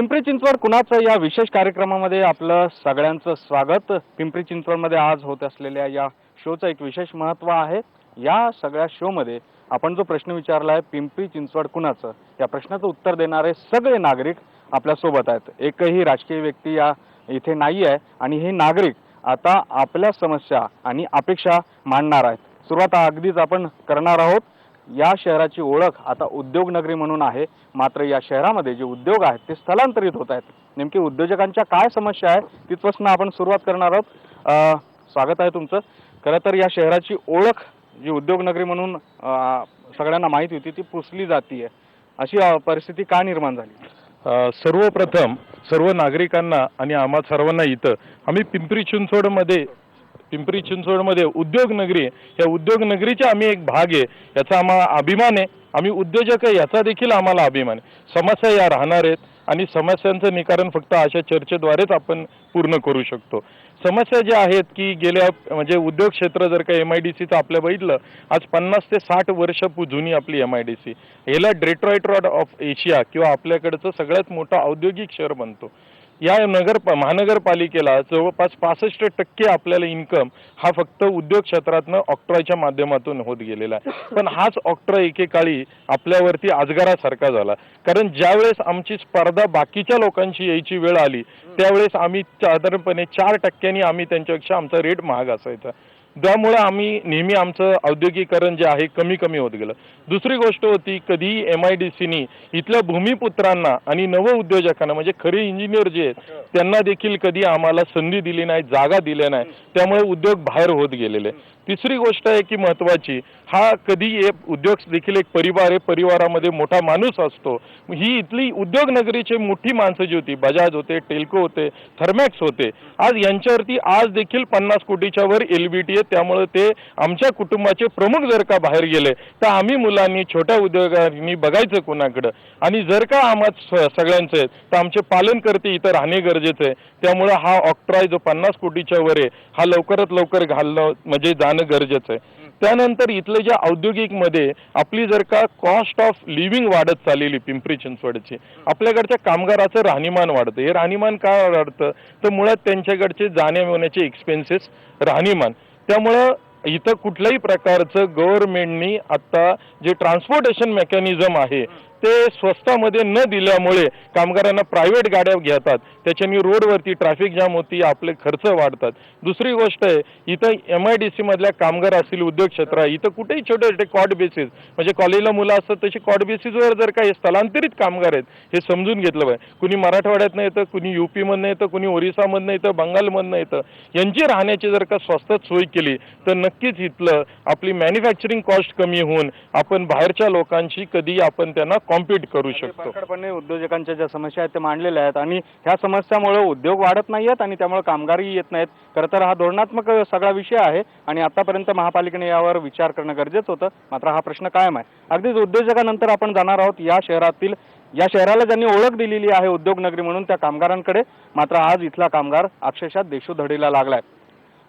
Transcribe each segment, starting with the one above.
पिंपरी चिंचवड कुणाचं या विशेष कार्यक्रमामध्ये आपलं सगळ्यांचं स्वागत? पिंपरी चिंचवडमध्ये आज होत असलेल्या या शोचं एक विशेष महत्त्व आहे. या सगळ्या शोमध्ये आपण जो प्रश्न विचारला आहे पिंपरी चिंचवड कुणाचं? या प्रश्नाचं उत्तर देणारे सगळे नागरिक आपल्यासोबत आहेत. एकही राजकीय व्यक्ती या इथे नाही आहे आणि हे नागरिक आता आपल्या समस्या आणि अपेक्षा मांडणार आहेत. सुरुवात अगदीच आपण करणार आहोत. या शहराची ओळख आता उद्योगनगरी म्हणून आहे. मात्र या शहरामध्ये जे उद्योग आहेत ते स्थलांतरित होत आहेत. नेमकी उद्योजकांच्या काय समस्या आहे तिथपासून आपण सुरुवात करणार आहोत. स्वागत आहे तुमचं. खरं तर या शहराची ओळख जी उद्योगनगरी म्हणून सगळ्यांना माहिती होती ती पुसली जातीये. अशी परिस्थिती का निर्माण झाली? सर्वप्रथम सर्व नागरिकांना आणि आम्हा सर्वांना इथं आम्ही पिंपरी चिंचवडमध्ये पिंपरी चिंचवडमध्ये उद्योगनगरी या उद्योगनगरीचा आम्ही एक भाग आहे. याचा आम्हाला अभिमान आहे. आम्ही उद्योजक आहे याचा देखील आम्हाला अभिमान आहे. समस्या या राहणार आहेत आणि समस्यांचं निकारण फक्त अशा चर्चेद्वारेच आपण पूर्ण करू शकतो. समस्या ज्या आहेत की गेल्या म्हणजे उद्योग क्षेत्र जर का एम आय डी सीचं आपल्या बघितलं आज पन्नास ते साठ वर्ष पु- जुनी आपली एम आय डी सी याला डेट्रॉयट्रॉड ऑफ एशिया किंवा आपल्याकडचं सगळ्यात मोठं औद्योगिक शहर बनतो. या नगर महानगरपालिकेला जवळपास पासष्ट टक्के आपल्याला इन्कम हा फक्त उद्योग क्षेत्रातनं ऑक्ट्रॉयच्या माध्यमातून होत गेलेला आहे. पण हाच ऑक्ट्रॉय एकेकाळी आपल्यावरती आजगारासारखा झाला. कारण ज्यावेळेस आमची स्पर्धा बाकीच्या लोकांची यायची वेळ आली त्यावेळेस आम्ही साधारणपणे चार टक्क्यांनी आम्ही त्यांच्यापेक्षा आमचा रेट महाग असायचा. त्यामुळं आम्ही नेहमी आमचं औद्योगिकरण जे आहे कमी कमी होत गेलं. दुसरी गोष्ट होती कधी एम आय डी सीनी इथल्या भूमिपुत्रांना आणि नव उद्योजकांना म्हणजे खरे इंजिनियर जे आहेत त्यांना देखील कधी आम्हाला संधी दिली नाही जागा दिल्या नाही. त्यामुळे उद्योग बाहेर होत गेलेले. तिसरी गोष्ट आहे की महत्वाची हा कधी एक उद्योग देखील एक परिवार आहे परिवारामध्ये मोठा माणूस असतो. ही इथली उद्योगनगरीचे मोठी माणसं जी होती बजाज होते टेल्को होते थर्मॅक्स होते. आज यांच्यावरती आज देखील पन्नास कोटीच्या वर एलबीटी त्यामुळे ते आमच्या कुटुंबाचे प्रमुख जर का बाहेर गेले तर आम्ही मुलांनी छोट्या उद्योगांनी बघायचं कोणाकडं. आणि जर का आम्हा सगळ्यांचं आहे तर आमचे पालन करते इथं राहणे गरजेचं आहे. त्यामुळे हा ऑक्ट्रॉय जो पन्नास कोटीच्या वर आहे हा लवकरात लवकर घालणं म्हणजे जाणं गरजेचं आहे. त्यानंतर इथलं ज्या औद्योगिकमध्ये आपली जर का कॉस्ट ऑफ लिव्हिंग वाढत चाललेली पिंपरी चिंचवडची आपल्याकडच्या कामगाराचं राहणीमान वाढतं. हे राहणीमान का वाढतं? तर मुळात त्यांच्याकडचे जाण्या येण्याचे एक्सपेन्सेस राहणीमान. त्यामुळं इथं कुठल्याही प्रकारचं गव्हर्नमेंटनी आता जे ट्रान्सपोर्टेशन मेकॅनिझम आहे ते स्वस्तामध्ये न दिल्यामुळे कामगारांना प्रायव्हेट गाड्या घेतात. त्याच्यानी रोडवरती ट्रॅफिक जाम होती आपले खर्च वाढतात. दुसरी गोष्ट आहे इथं एम आय डी सीमधल्या कामगार असतील उद्योग क्षेत्र आहे इथं कुठेही छोटे छोटे कॉट बेसिस म्हणजे कॉलेजला मुलं असतात तशी कॉट बेसिसवर जर काही स्थलांतरित कामगार आहेत हे समजून घेतलं पाहिजे. कुणी मराठवाड्यातनं येतं कुणी युपीमधनं येतं कुणी ओरिसामधनं येतं बंगालमधनं येतं. यांची राहण्याची जर का स्वस्तात सोय केली तर नक्कीच इथलं आपली मॅन्युफॅक्चरिंग कॉस्ट कमी होऊन आपण बाहेरच्या लोकांशी कधी आपण त्यांना कॉम्पीट करू शकतो. प्रखरपणे उद्योजकांच्या ज्या समस्या आहेत त्या मांडलेल्या आहेत आणि ह्या समस्यामुळे उद्योग वाढत नाही आहेत आणि त्यामुळे कामगारही येत नाहीत. खरं तर हा धोरणात्मक सगळा विषय आहे आणि आतापर्यंत महापालिकेने यावर विचार करणं गरजेचं होतं. मात्र हा प्रश्न कायम आहे. अगदीच उद्योजकानंतर आपण जाणार आहोत या शहरातील या शहराला ज्यांनी ओळख दिलेली आहे उद्योगनगरी म्हणून त्या कामगारांकडे. मात्र आज इथला कामगार अक्षरशः देशोधडीला लागलाय.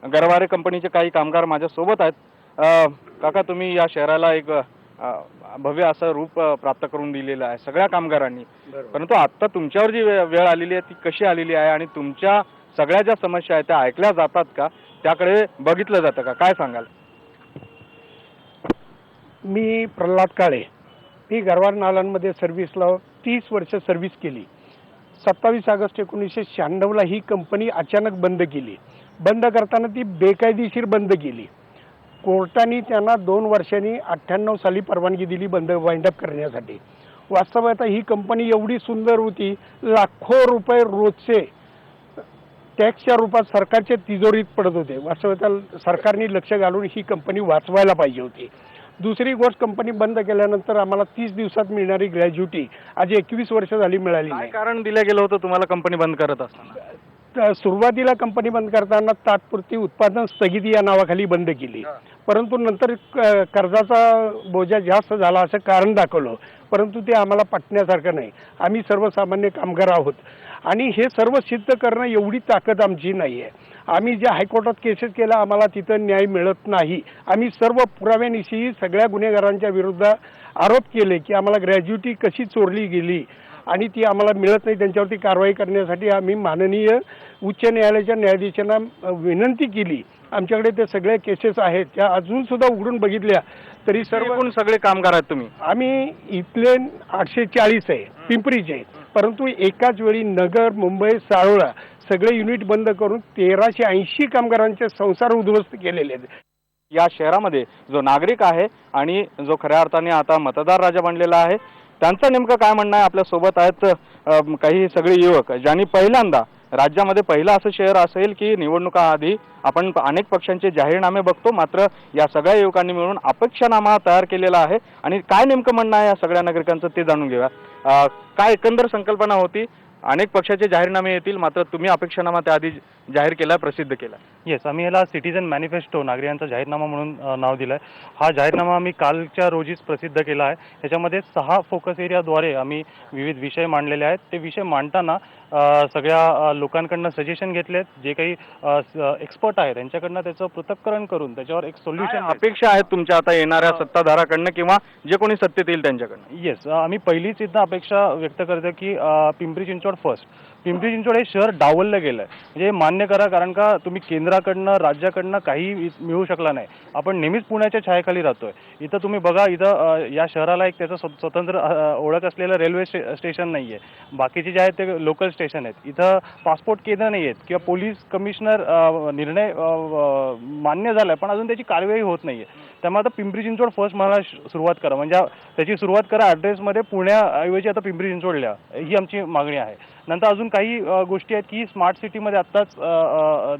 गरवारे कंपनीचे काही कामगार माझ्या सोबत आहेत काका तुम्ही या शहराला एक भव्य असं रूप प्राप्त करून दिलेलं आहे सगळ्या कामगारांनी. परंतु आता तुमच्यावर जी वेळ आलेली आहे ती कशी आलेली आहे आणि तुमच्या सगळ्या ज्या समस्या आहेत त्या ऐकल्या जातात का? त्याकडे बघितलं जातं का? काय सांगाल? मी प्रल्हाद काळे. मी गरवार नालांमध्ये सर्व्हिसला तीस वर्ष सर्व्हिस केली. सत्तावीस ऑगस्ट एकोणीसशे शहाण्णवला ही कंपनी अचानक बंद केली. बंद करताना ती बेकायदेशीर बंद केली. कोर्टाने त्यांना दोन वर्षांनी अठ्ठ्याण्णव साली परवानगी दिली बंद वाइंडअप करण्यासाठी. वास्तवात ही कंपनी एवढी सुंदर होती लाखो रुपये रोजचे टॅक्सच्या रूपात सरकारच्या तिजोरीत पडत होते. वास्तवात सरकारने लक्ष घालून ही कंपनी वाचवायला पाहिजे होती. दुसरी गोष्ट कंपनी बंद केल्यानंतर आम्हाला तीस दिवसात मिळणारी ग्रॅज्युटी आज एकवीस वर्ष झाली मिळाली नाही. कारण दिलं गेलं होतं तुम्हाला कंपनी बंद करत असताना? सुरुवातीला कंपनी बंद करताना तात्पुरती उत्पादन स्थगिती या नावाखाली बंद केली. परंतु नंतर कर्जाचा बोजा जास्त झाला असं कारण दाखवलं. परंतु ते आम्हाला पटण्यासारखं नाही. आम्ही सर्वसामान्य कामगार आहोत. आणि हे सर्व सिद्ध करणं एवढी ताकद आमची नाही आहे आम्ही ज्या हायकोर्टात केसेस केल्या आम्हाला तिथं न्याय मिळत नाही. आम्ही सर्व पुराव्यानिशी सगळ्या गुन्हेगारांच्या विरुद्ध आरोप केले की आम्हाला ग्रॅज्युटी कशी चोरली गेली? आणि ती आम्हाला मिळत नाही त्यांच्यावरती कारवाई करण्यासाठी आम्ही माननीय उच्च न्यायालयाच्या न्यायाधीशांना विनंती केली. आमच्याकडे ते सगळ्या केसेस आहेत त्या अजून सुद्धा उघडून बघितल्या. तरी सर्व सर्व सगळे कामगार आहेत तुम्ही? आम्ही इथले आठशे चाळीस आहे पिंपरीचे परंतु एकाच वेळी नगर मुंबई सारोळा सगळे युनिट बंद करून तेराशे ऐंशी कामगारांचे संसार उद्ध्वस्त केलेले आहेत. या शहरामध्ये जो नागरिक आहे आणि जो खऱ्या अर्थाने आता मतदार राजा बनलेला आहे त्यांचं नेमकं काय म्हणणं आहे? आपल्यासोबत आहेत काही सगळे युवक ज्यांनी पहिल्यांदा राज्यामध्ये पहिलं असं शहर असेल की निवडणुकाआधी आपण अनेक पक्षांचे जाहीरनामे बघतो मात्र या सगळ्या युवकांनी मिळून अपेक्षानामा तयार केलेला आहे. आणि काय नेमकं म्हणणं आहे या सगळ्या नागरिकांचं ते जाणून घेऊया. काय एकंदर संकल्पना होती? अनेक पक्षाचे जाहीरनामे येतील मात्र तुम्ही अपेक्षानामा त्याआधी जाहीर केला प्रसिद्ध केला. येस आम्ही याला सिटीजन मॅनिफेस्टो नागरिकांचा जाहीरनामा म्हणून अ, नाव दिलं आहे हा जाहीरनामा आम्ही कालच्या रोजीच प्रसिद्ध केला आहे. त्याच्यामध्ये सहा फोकस एरियाद्वारे आम्ही विविध विषय मांडलेले आहेत. ते विषय मांडताना अ, सगळ्या अ, लोकांकडनं सजेशन घेतलेत. जे काही एक्सपर्ट आहेत त्यांच्याकडनं त्याचं पृथक्करण करून त्याच्यावर एक काय सोल्युशन अपेक्षा आहेत तुमच्या आता येणाऱ्या सत्ताधाराकडनं किंवा जे कोणी सत्तेत येईल त्यांच्याकडनं? येस आम्ही पहिलीच इथं अपेक्षा व्यक्त करतो की अ, पिंपरी चिंचवड फर्स्ट पिंपरी चिंचवड हे शहर डावललं गेलं आहे म्हणजे मान्य करा कारण का तुम्ही केंद्राकडनं राज्याकडनं काही मिळू शकला नाही. आपण नेहमीच पुण्याच्या छायेखाली राहतोय. इथं तुम्ही बघा इथं या शहराला एक त्याचं स्वतंत्र ओळख असलेलं रेल्वे स्टे स्टेशन नाही आहे बाकीचे जे आहेत ते लोकल स्टेशन आहेत. इथं पासपोर्ट केंद्र नाही आहेत किंवा पोलीस कमिशनर निर्णय मान्य झाला आहे पण अजून त्याची कारवाई होत नाही आहे त्यामुळे आता पिंपरी चिंचवड फर्स्ट मला सुरुवात करा. म्हणजे त्याची सुरुवात करा ॲड्रेसमध्ये पुण्याऐवजी आता पिंपरी चिंचवड लिहा ही आमची मागणी आहे. नंतर अजून काही गोष्टी आहेत की स्मार्ट सिटीमध्ये आत्ताच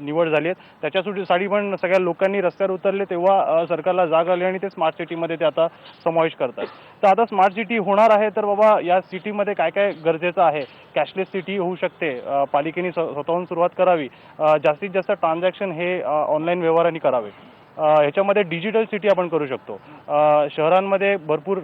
निवड झाली आहे. त्याच्यासाठी पण सगळ्या लोकांनी रस्त्यावर उतरले तेव्हा सरकारला जाग आली आणि ते स्मार्ट सिटीमध्ये ते आता समावेश करतात. तर आता स्मार्ट सिटी होणार आहे तर बाबा या सिटीमध्ये काय काय गरजेचं आहे? कॅशलेस सिटी होऊ शकते. पालिकेने स्वतःहून सुरुवात करावी. जास्तीत जास्त ट्रान्झॅक्शन हे ऑनलाईन व्यवहारांनी करावे. ह्याच्यामध्ये डिजिटल सिटी आपण करू शकतो. शहरांमध्ये भरपूर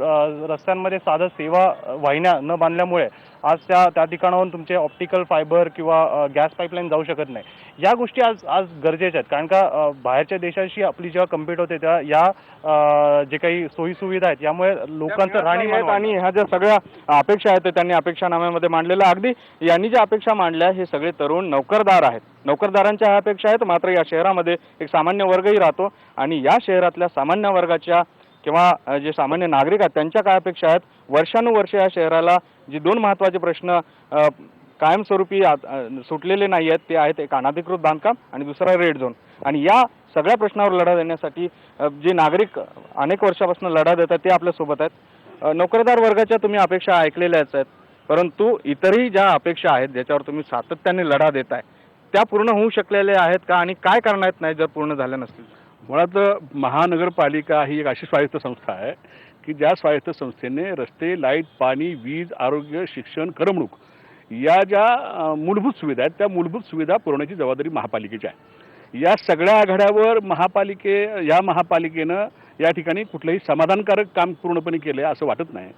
रस्त्यांमध्ये साधं सेवा वाहिन्या न बांधल्यामुळे आज त्या त्या ठिकाणाहून तुमचे ऑप्टिकल फायबर किंवा गॅस पाईपलाईन जाऊ शकत नाही. या गोष्टी आज आज गरजेच्या आहेत. कारण का बाहेरच्या देशाशी आपली जेव्हा कम्पीट होते तेव्हा या जे काही सोयी सुविधा आहेत यामुळे लोकांचं राहणीमान आहेत आणि ह्या ज्या सगळ्या अपेक्षा आहेत ते त्यांनी अपेक्षानाम्यामध्ये मांडलेल्या. अगदी यांनी ज्या अपेक्षा मांडल्या हे सगळे तरुण नोकरदार आहेत. नोकरदारांच्या ह्या अपेक्षा आहेत मात्र या शहरामध्ये एक सामान्य वर्गही राहतो. आणि या शहरातल्या सामान्य वर्गाच्या किंवा जे सामान्य नागरिक आहेत त्यांच्या काय अपेक्षा आहेत? वर्षानुवर्ष या शहराला जे दोन महत्त्वाचे प्रश्न कायमस्वरूपी सुटलेले नाही आहेत ते आहेत एक अनाधिकृत बांधकाम आणि दुसरा रेड झोन. आणि या सगळ्या प्रश्नावर लढा देण्यासाठी जे नागरिक अनेक वर्षापासून लढा देतात ते आपल्यासोबत आहेत. नोकरदार वर्गाच्या तुम्ही अपेक्षा ऐकलेल्याच आहेत परंतु इतरही ज्या अपेक्षा आहेत ज्याच्यावर तुम्ही सातत्याने लढा देताय त्या पूर्ण होऊ शकलेल्या आहेत का? आणि काय करणार नाही जर पूर्ण झाल्या नसतील? मुळात महानगरपालिका ही एक अशी स्वायत्त संस्था आहे. की ज्या स्वायत्त संस्थेने रस्ते लाइट पाणी वीज आरोग्य शिक्षण करमणूक या ज्या मूलभूत सुविधा आहेत त्या मूलभूत सुविधा पुरवण्याची जबाबदारी महापालिकेची आहे. या सगळ्या आघाड्यावर महापालिके या महापालिकेनं या ठिकाणी कुठलंही समाधानकारक काम पूर्णपणे केलं आहे असं वाटत नाही.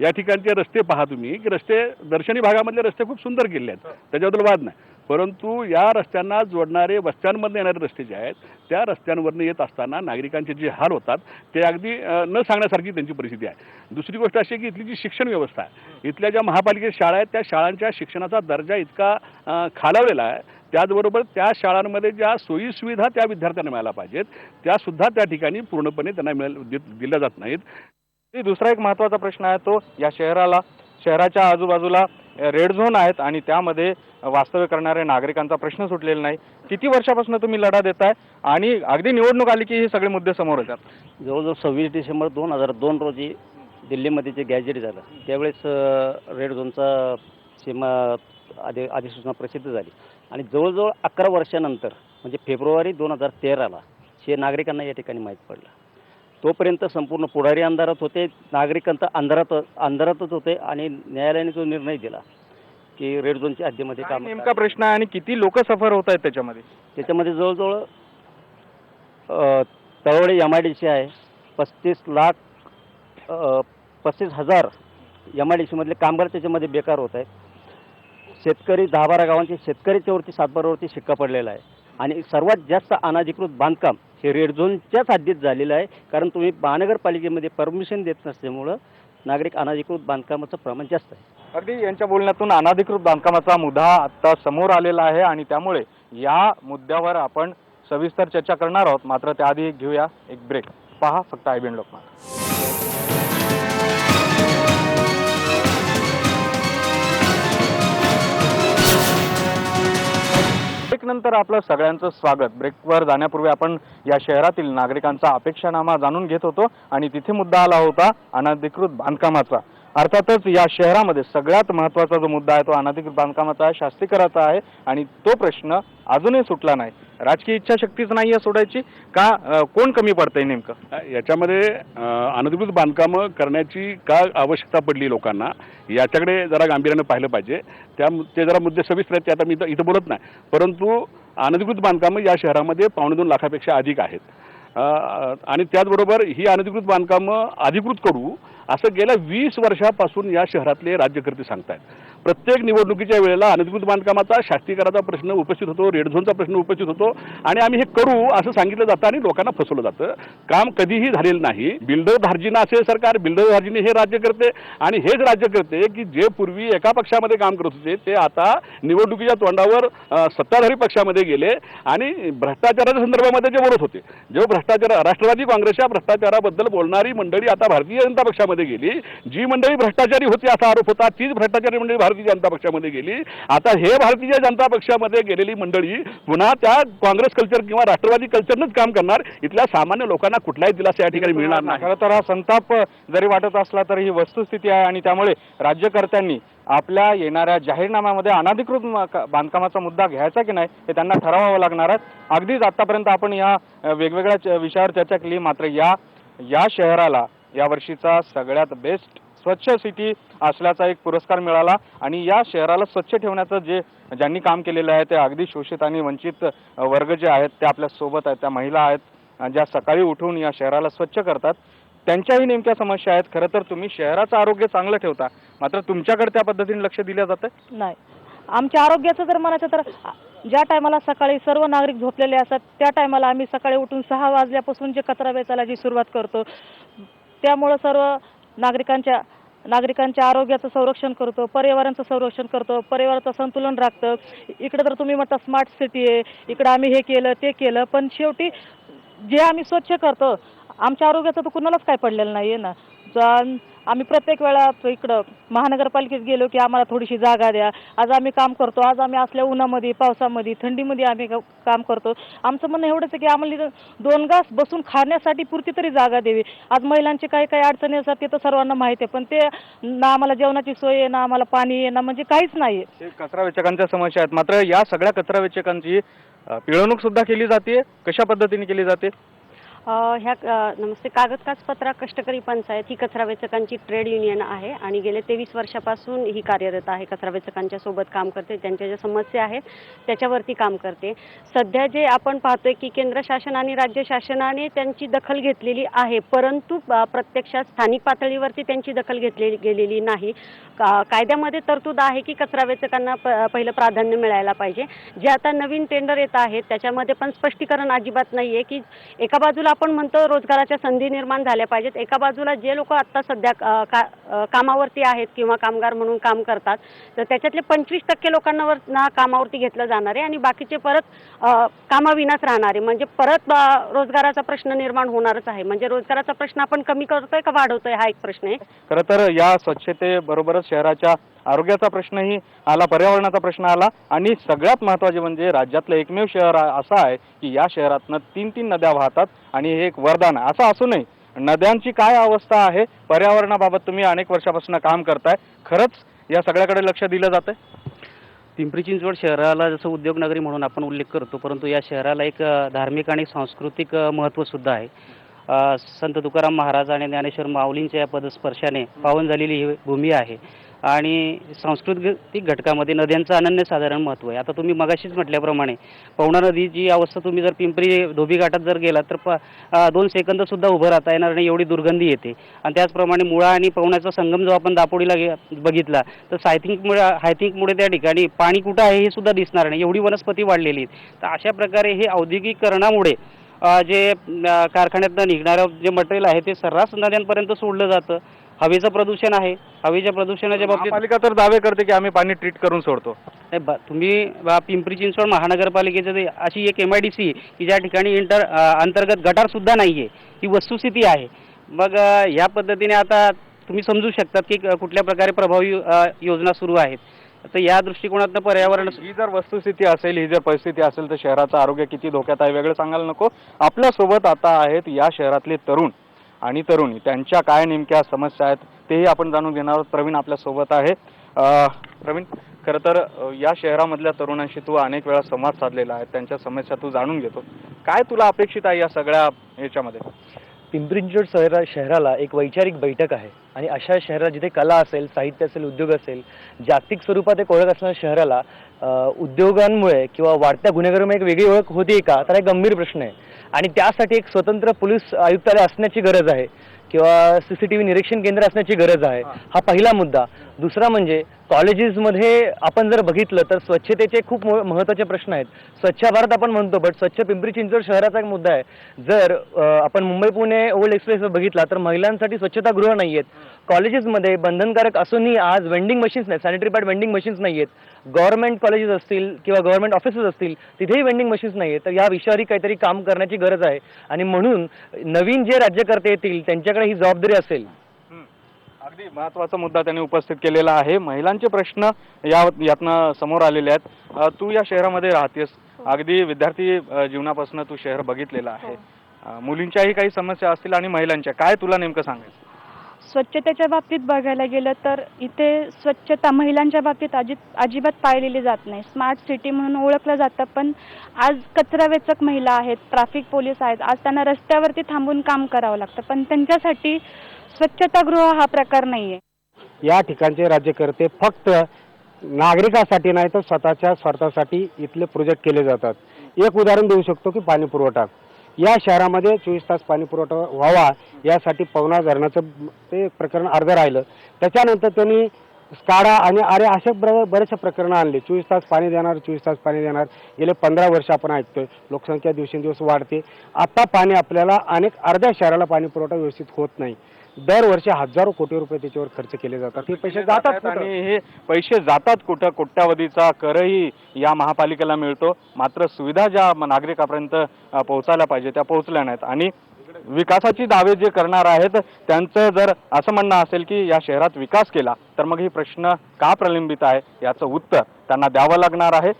या ठिकाणचे रस्ते पहा तुम्ही की रस्ते दर्शनी भागामधले रस्ते खूप सुंदर केले आहेत त्याच्याबद्दल वाद नाही. परंतु या रस्त्यांना जोडणारे वस्त्यांमधून येणारे रस्ते जे आहेत त्या रस्त्यांवरनं येत असताना नागरिकांचे जे हाल होतात ते अगदी न सांगण्यासारखी त्यांची परिस्थिती आहे. दुसरी गोष्ट अशी की इथली जी शिक्षण व्यवस्था आहे इथल्या ज्या महापालिकेच्या शाळा आहेत त्या शाळांच्या शिक्षणाचा दर्जा इतका खालावलेला आहे त्याचबरोबर त्या शाळांमध्ये ज्या सोयी सुविधा त्या विद्यार्थ्यांना मिळायला पाहिजेत त्यासुद्धा त्या ठिकाणी पूर्णपणे त्यांना मिळ दिल्या जात नाहीत. ते दुसरा एक महत्त्वाचा प्रश्न आहे तो या शहराला शहराच्या आजूबाजूला रेड झोन आहेत आणि त्यामध्ये वास्तव्य करणाऱ्या नागरिकांचा प्रश्न सुटलेला नाही. किती वर्षापासून तुम्ही लढा देताय आणि अगदी निवडणूक आली की हे सगळे मुद्दे समोर येतात? जवळजवळ सव्वीस डिसेंबर दोन हजार दोन रोजी दिल्लीमध्ये जे गॅजेट झालं त्यावेळेस रेड झोनचा सीमा आदे अधिसूचना प्रसिद्ध झाली. आणि जवळजवळ अकरा वर्षानंतर म्हणजे फेब्रुवारी दोन हजार तेराला हे नागरिकांना या ठिकाणी माहीत पडलं. तोपर्यंत संपूर्ण पुढारी अंधारात होते नागरिकांचा अंधारात अंधारातच होते आणि न्यायालयाने जो निर्णय दिला की रेड झोनच्या हद्दीमध्ये काम नेमका प्रश्न आहे आणि किती लोक सफर होत आहेत त्याच्यामध्ये? त्याच्यामध्ये जवळजवळ Talawade M I D C आहे पस्तीस लाख पस्तीस हजार एम आय डी सीमधले कामगार त्याच्यामध्ये बेकार होत आहेत. शेतकरी दहा बारा गावांचे शेतकऱ्याच्यावरती सातबारावरती शिक्का पडलेला आहे. आणि सर्वात जास्त अनाधिकृत बांधकाम हे रेड झोनच्याच हद्दीत झालेलं आहे. कारण तुम्ही महानगरपालिकेमध्ये परमिशन देत नसल्यामुळं नागरिक अनाधिकृत बांधकामाचं प्रमाण जास्त आहे. अगदी यांच्या बोलण्यातून अनाधिकृत बांधकामाचा मुद्दा आता समोर आलेला आहे आणि त्यामुळे या मुद्द्यावर आपण सविस्तर चर्चा करणार आहोत. मात्र त्याआधी घेऊया एक ब्रेक पहा फक्त आय बी लोकमत नंतर आपलं सगळ्यांचं स्वागत. ब्रेकवर जाण्यापूर्वी आपण या शहरातील नागरिकांचा अपेक्षानामा जाणून घेत होतो आणि तिथे मुद्दा आला होता अनधिकृत बांधकामाचा. अर्थातच या शहरामध्ये सगळ्यात महत्त्वाचा जो मुद्दा आहे तो अनधिकृत बांधकामाचा आहे शास्तीकराचा आहे आणि तो प्रश्न अजूनही सुटला नाही. राजकीय इच्छाशक्तीच नाही आहे सोडायची. का कोण कमी पडतंय नेमकं? याच्यामध्ये अनधिकृत बांधकामं करण्याची का आवश्यकता पडली लोकांना? याच्याकडे जरा गांभीर्यानं पाहिलं पाहिजे. त्या ते जरा मुद्दे सविस्तर आहेत ते आता मी इथं बोलत नाही. परंतु अनधिकृत बांधकामं या शहरामध्ये पावणे दोन लाखापेक्षा अधिक आहेत. आणि त्याचबरोबर ही अनधिकृत बांधकामं अधिकृत करू असं गेल्या वीस वर्षापासून या शहरातले राज्यकर्ते सांगतायत. प्रत्येक निवडणुकीच्या वेळेला अनधिकृत बांधकामाचा शास्तीकराचा प्रश्न उपस्थित होतो रेड झोनचा प्रश्न उपस्थित होतो आणि आम्ही हे करू असं सांगितलं जातं आणि लोकांना फसवलं जातं. काम कधीही झालेलं नाही. बिल्डर धार्जिना असेल सरकार बिल्डर धार्जिने हे राज्य करते आणि हेच राज्य करते की जे पूर्वी एका पक्षामध्ये काम करत होते ते आता निवडणुकीच्या तोंडावर सत्ताधारी पक्षामध्ये गेले आणि भ्रष्टाचाराच्या संदर्भामध्ये जे बोलत होते. जो भ्रष्टाचार राष्ट्रवादी काँग्रेसच्या भ्रष्टाचाराबद्दल बोलणारी मंडळी आता भारतीय जनता पक्षामध्ये गेली. जी मंडळी भ्रष्टाचारी होती असा आरोप होता तीच भ्रष्टाचारी मंडळी भारतीय जनता पक्षामध्ये गेली. आता हे भारतीय जनता पक्षामध्ये गेलेली मंडळी पुन्हा त्या काँग्रेस कल्चर किंवा राष्ट्रवादी कल्चरनंच काम करणार. इथल्या सामान्य लोकांना कुठलाही दिलासा या ठिकाणी मिळणार नाही. खरं तर हा संताप जरी वाटत असला तरी ही वस्तुस्थिती आहे आणि त्यामुळे राज्यकर्त्यांनी आपल्या येणाऱ्या जाहीरनाम्यामध्ये अनाधिकृत बांधकामाचा मुद्दा घ्यायचा की नाही हे त्यांना ठरवावं लागणार आहे. अगदीच आतापर्यंत आपण या वेगवेगळ्या विषयावर चर्चा केली. मात्र या या शहराला या वर्षीचा सगळ्यात बेस्ट स्वच्छ सिटी असल्याचा एक पुरस्कार मिळाला आणि या शहराला स्वच्छ ठेवण्याचं जे ज्यांनी काम केलेलं आहे ते अगदी शोषित आणि वंचित वर्ग जे आहेत ते आपल्यासोबत आहेत त्या महिला आहेत ज्या सकाळी उठून या शहराला स्वच्छ करतात. त्यांच्याही नेमक्या समस्या आहेत. खरं तर तुम्ही शहराचं आरोग्य चांगलं ठेवता मात्र तुमच्याकडे त्या पद्धतीने लक्ष दिलं जातं? नाही. आमच्या आरोग्याचं जर म्हणायचं तर ज्या टायमाला सकाळी सर्व नागरिक झोपलेले असतात त्या टायमाला आम्ही सकाळी उठून सहा वाजल्यापासून जे कचरा वेचायला जी सुरुवात करतो त्यामुळं सर्व नागरिकांच्या नागरिकांच्या आरोग्याचं संरक्षण करतो पर्यावरणाचं संरक्षण करतो पर्यावरणाचं संतुलन राखतं. इकडं तर तुम्ही म्हणता स्मार्ट सिटी आहे इकडं आम्ही हे केलं ते केलं पण शेवटी जे आम्ही स्वच्छ करतो आमच्या आरोग्याचं तर कुणालाच काय पडलेलं नाही आहे ना आम्ही प्रत्येक वेळा इकडं महानगरपालिकेत गेलो की आम्हाला थोडीशी जागा द्या. आज आम्ही काम करतो. आज आम्ही असल्या उन्हामध्ये पावसामध्ये थंडीमध्ये आम्ही काम करतो. आमचं म्हणणं एवढंच आहे की आम्हाला इथं दोन घास बसून खाण्यासाठी पुरती तरी जागा द्यावी. आज महिलांची काही काही अडचणी असतात ते तर सर्वांना माहिती आहे. पण ते ना आम्हाला जेवणाची सोय आहे ना आम्हाला पाणी आहे ना म्हणजे काहीच नाही आहे. कचरा वेचकांच्या समस्या आहेत. मात्र या सगळ्या कचरा वेचकांची पिळवणूक सुद्धा केली जाते. कशा पद्धतीने केली जाते? ह्या नमस्ते. कागद काचपत्रा कष्टकरी पंचायत ही कचरा वेचकांची ट्रेड युनियन आहे आणि गेले तेवीस वर्षापासून ही कार्यरत आहे. कचरा वेचकांच्या सोबत काम करते त्यांच्या ज्या समस्या आहेत त्याच्यावरती काम करते. सध्या जे आपण पाहतोय की केंद्र शासन आणि राज्य शासनाने त्यांची दखल घेतलेली आहे परंतु प्रत्यक्षात स्थानिक पातळीवरती त्यांची दखल घेतलेली गेलेली नाही. का कायद्यामध्ये तरतूद आहे की कचरा वेचकांना प पहिलं प्राधान्य मिळायला पाहिजे. जे आता नवीन टेंडर येत आहेत त्याच्यामध्ये पण स्पष्टीकरण अजिबात नाही आहे की एका बाजूला आपण म्हणतो रोजगाराच्या संधी निर्माण झाल्या पाहिजेत. एका बाजूला जे लोक आत्ता सध्या का कामावरती आहेत किंवा कामगार म्हणून काम करतात तर त्याच्यातले पंचवीस टक्के लोकांना ना कामावरती घेतलं जाणार आहे आणि बाकीचे परत कामाविनाच राहणार आहे. म्हणजे परत रोजगाराचा प्रश्न निर्माण होणारच आहे. म्हणजे रोजगाराचा प्रश्न आपण कमी करतोय का वाढवतोय हा एक प्रश्न आहे. खरं तर या स्वच्छतेबरोबरच शहराच्या आरोग्याचा प्रश्नही आला पर्यावरणाचा प्रश्न आला आणि सगळ्यात महत्त्वाचे म्हणजे राज्यातलं एकमेव शहर असं आहे की या शहरातनं तीन तीन नद्या वाहतात आणि हे एक वरदान आहे. असं असू नये. नद्यांची काय अवस्था आहे पर्यावरणाबाबत तुम्ही अनेक वर्षापासून काम करताय. खरंच या सगळ्याकडे लक्ष दिलं जातंय? पिंपरी चिंचवड शहराला जसं उद्योगनगरी म्हणून आपण उल्लेख करतो परंतु या शहराला एक धार्मिक आणि सांस्कृतिक महत्त्वसुद्धा आहे. संत तुकाराम महाराज आणि ज्ञानेश्वर माऊलींच्या या पदस्पर्शाने पावन झालेली ही भूमी आहे. आणि सांस्कृतिक घटकामध्ये नद्यांचं अनन्यसाधारण महत्त्व आहे. आता तुम्ही मगाशीच म्हटल्याप्रमाणे पवना नदीची अवस्था तुम्ही जर पिंपरी धोबी घाटात जर गेलात तर प दोन सेकंदसुद्धा उभं राहता येणार नाही एवढी दुर्गंधी येते. आणि त्याचप्रमाणे मुळा आणि पवनाचा संगम जो आपण दापोडीला गे बघितला तर सायथिंकमुळे हायथिंकमुळे त्या ठिकाणी पाणी कुठं आहे हे सुद्धा दिसणार नाही. एवढी वनस्पती वाढलेली आहेत. तर अशा प्रकारे हे औद्योगिकीकरणामुळे जे कारखान्यातनं निघणारं जे मटेरियल आहे ते सर्रास नद्यांपर्यंत सोडलं जातं. हवेचं प्रदूषण आहे. हवेच्या प्रदूषणाच्या बाबतीत महापालिका तर दावे करते की आम्ही पाणी ट्रीट करून सोडतो. नाही, बा- तुम्ही बा- पिंपरी चिंचवड महानगरपालिकेचं ते अशी एक एम आय डी सी की ज्या ठिकाणी इंटर अ, अंतर्गत गटारसुद्धा नाही आहे ही वस्तुस्थिती आहे. मग अ, ह्या पद्धतीने आता तुम्ही समजू शकतात की क- कुठल्या प्रकारे प्रभावी अ, योजना सुरू आहेत. तर या दृष्टिकोनातनं पर्यावरण ही जर वस्तुस्थिती असेल ही जर परिस्थिती असेल तर शहराचं आरोग्य किती धोक्यात आहे वेगळं सांगायला नको. आपल्यासोबत आता आहेत या शहरातले तरुण. आणि तरुणी त्यांच्या काय नेमक्या समस्या आहेत तेही आपण जाणून घेणार आहोत. प्रवीण आपल्यासोबत आहे. प्रवीण खरं तर या शहरामधल्या तरुणांशी तू अनेक वेळा संवाद साधलेला आहे. त्यांच्या समस्या तू जाणून घेतो. काय तुला अपेक्षित आहे या सगळ्या ह्याच्यामध्ये पिंपरी शहरा शहराला एक वैचारिक बैठक आहे. आणि अशा शहरात जिथे कला असेल साहित्य असेल उद्योग असेल जागतिक स्वरूपात एक ओळख असणाऱ्या शहराला उद्योगांमुळे किंवा वाढत्या गुन्हेगारामुळे एक वेगळी ओळख होती का? तर हा एक गंभीर प्रश्न आहे. आणि त्यासाठी एक स्वतंत्र पोलीस आयुक्तालय असण्याची गरज आहे. किंवा सी सी टी व्ही निरीक्षण केंद्र असण्याची गरज आहे. हा पहिला मुद्दा. दुसरा म्हणजे कॉलेजेसमध्ये आपण जर बघितलं तर स्वच्छतेचे खूप मह- महत्त्वाचे प्रश्न आहेत. स्वच्छ भारत आपण म्हणतो बट स्वच्छ पिंपरी चिंचवड शहराचा एक मुद्दा आहे. जर आपण मुंबई पुणे ओल्ड एक्सप्रेस बघितला तर महिलांसाठी स्वच्छतागृह नाही आहेत कॉलेजेसमध्ये बंधनकारक असूनही आज वेंडिंग मशीन्स नाही सॅनिटरी पॅड वेंडिंग मशीन्स नाही आहेत गव्हर्नमेंट कॉलेजेस असतील किंवा गव्हर्नमेंट ऑफिसेस असतील तिथेही वेंडिंग मशीन्स नाही आहेत तर या विषयावरही काहीतरी काम करण्याची गरज आहे. आणि म्हणून नवीन जे राज्यकर्ते येतील त्यांच्याकडे ही जबाबदारी असेल. अगदी महत्त्वाचा मुद्दा त्यांनी उपस्थित केलेला आहे. महिलांचे प्रश्न या यातनं समोर आलेले आहेत. तू या शहरामध्ये राहतेस. अगदी विद्यार्थी जीवनापासून तू शहर बघितलेलं आहे. अ, मुलींच्याही काही समस्या असतील आणि महिलांच्या. काय तुला नेमकं सांगायचं? स्वच्छतेच्या बाबतीत बघायला गेलं तर इथे स्वच्छता महिलांच्या बाबतीत अजित अजिबात पाळलेली जात नाही. स्मार्ट सिटी म्हणून ओळखलं जातं पण आज कचरा वेचक महिला आहेत ट्रॅफिक पोलीस आहेत. आज त्यांना रस्त्यावरती थांबून काम करावं लागतं. पण त्यांच्यासाठी स्वच्छतागृह हा प्रकार नाही या ठिकाणचे राज्यकर्ते फक्त नागरिकासाठी नाही तर स्वतःच्या स्वार्थासाठी इथले प्रोजेक्ट केले जातात. एक उदाहरण देऊ शकतो की पाणी पुरवठा. या शहरामध्ये चोवीस तास पाणी पुरवठा व्हावा यासाठी पवना धरणाचं ते प्रकरण अर्धं राहिलं. त्याच्यानंतर त्यांनी स्काडा आणि अरे असे बरेचसे प्रकरणं आणले. चोवीस तास पाणी देणार चोवीस तास पाणी देणार. गेले पंधरा वर्ष आपण ऐकतोय. लोकसंख्या दिवसेंदिवस वाढते. आता पाणी आपल्याला अनेक अर्ध्या शहराला पाणी पुरवठा व्यवस्थित होत नाही. दरवर्षी हजारो कोटी रुपये त्याच्यावर खर्च केले जातात. हे पैसे जातात कुठं? आणि हे पैसे जातात कुठं? कोट्यावधीचा करही या महापालिकेला मिळतो. मात्र सुविधा ज्या म- नागरिकापर्यंत अ, पोहोचायला पाहिजे त्या पोहोचल्या नाहीत. आणि विकासाची दावे जे करणार आहेत त्यांचं जर असं म्हणणं असेल की या शहरात विकास केला तर मग ही प्रश्न का प्रलंबित आहे याचं उत्तर त्यांना द्यावं लागणार आहे.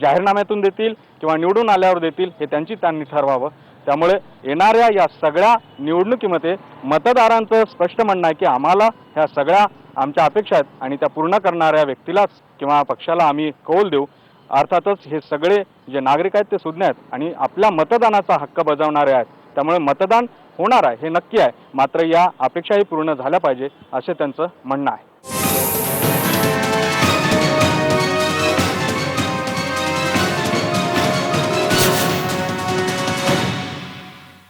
जाहीरनाम्यातून देतील किंवा निवडून आल्यावर देतील हे त्यांची त्यांनी ठरवावं. त्यामुळे येणाऱ्या या सगळ्या निवडणुकीमध्ये मतदारांचं स्पष्ट म्हणणं आहे की आम्हाला ह्या सगळ्या आमच्या अपेक्षा आहेत आणि त्या पूर्ण करणाऱ्या व्यक्तीलाच किंवा पक्षाला आम्ही कौल देऊ. अर्थातच हे सगळे जे नागरिक आहेत ते सुज्ञ आहेत आणि आपल्या मतदानाचा हक्क बजावणारे आहेत. त्यामुळे मतदान होणार आहे हे नक्की आहे. मात्र या अपेक्षाही पूर्ण झाल्या पाहिजे असे त्यांचं म्हणणं आहे.